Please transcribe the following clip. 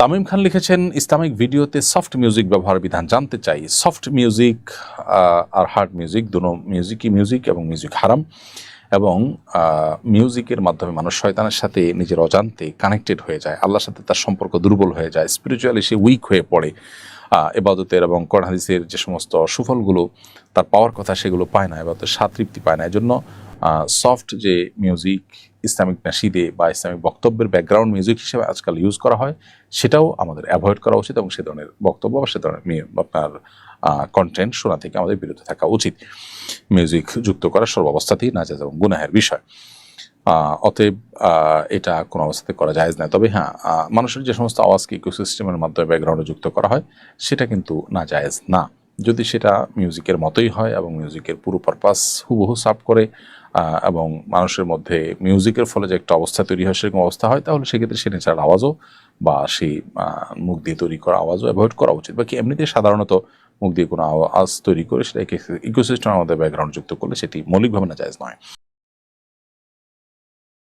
তামিম খান লিখেছেন, ইসলামিক ভিডিওতে soft music ব্যবহার বিধান জানতে চাই। সফট মিউজিক আর হার্ড মিউজিক দুটো মিউজিকই মিউজিক এবং মিউজিক হারাম এবং মিউজিকের মাধ্যমে মানুষ শয়তানের সাথে নিজের অজান্তে কানেক্টেড হয়ে যায়। আল্লাহর সাথে তার সম্পর্ক দুর্বল হয়ে যায়। স্পিরিচুয়ালি সে উইক হয়ে পড়ে। এবাদতের এবং হাদিসের যে সমস্ত সুফলগুলো, তার পাওয়ার কথা সেগুলো পায় না। এবাদতের স্বাদ তৃপ্তি পায় না। এজন্য সফট যে মিউজিক ইসলামিক নাশিদে বা ইসলামিক বক্তব্যের ব্যাকগ্রাউন্ড মিউজিক হিসেবে আজকাল ইউজ করা হয়, সেটাও আমাদের অ্যাভয়েড করা উচিত এবং সে ধরনের বক্তব্য বা সে ধরনের আপনার কন্টেন্ট শোনা থেকে আমাদের বিরত থাকা উচিত। মিউজিক যুক্ত করা সর্বাবস্থাতেই নাজাজ এবং গুনাহের বিষয়। অতএব এটা কোনো অবস্থাতে করা যায় না তবে হ্যাঁ মানুষের যে সমস্ত আওয়াজকে ইকোসিস্টেমের মাধ্যমে ব্যাকগ্রাউন্ডে যুক্ত করা হয়, সেটা কিন্তু না জায়েজ না। যদি সেটা মিউজিকের মতোই হয় এবং মিউজিকের পুরো পারপাস হুবহু সাফ করে এবং মানুষের মধ্যে মিউজিকের ফলে যে একটা অবস্থা তৈরি হয়, সেরকম অবস্থা হয়, তাহলে সেক্ষেত্রে সে নেচার আওয়াজও বা সেই মুখ দিয়ে তৈরি করা আওয়াজও অ্যাভয়েড করা উচিত। বাকি এমনিতে সাধারণত মুখ দিয়ে কোনো আওয়াজ তৈরি করে সেটা ইকোসিস্টেমের মধ্যে ব্যাকগ্রাউন্ড যুক্ত করলে সেটি মৌলিকভাবে না জায়েজ নয়।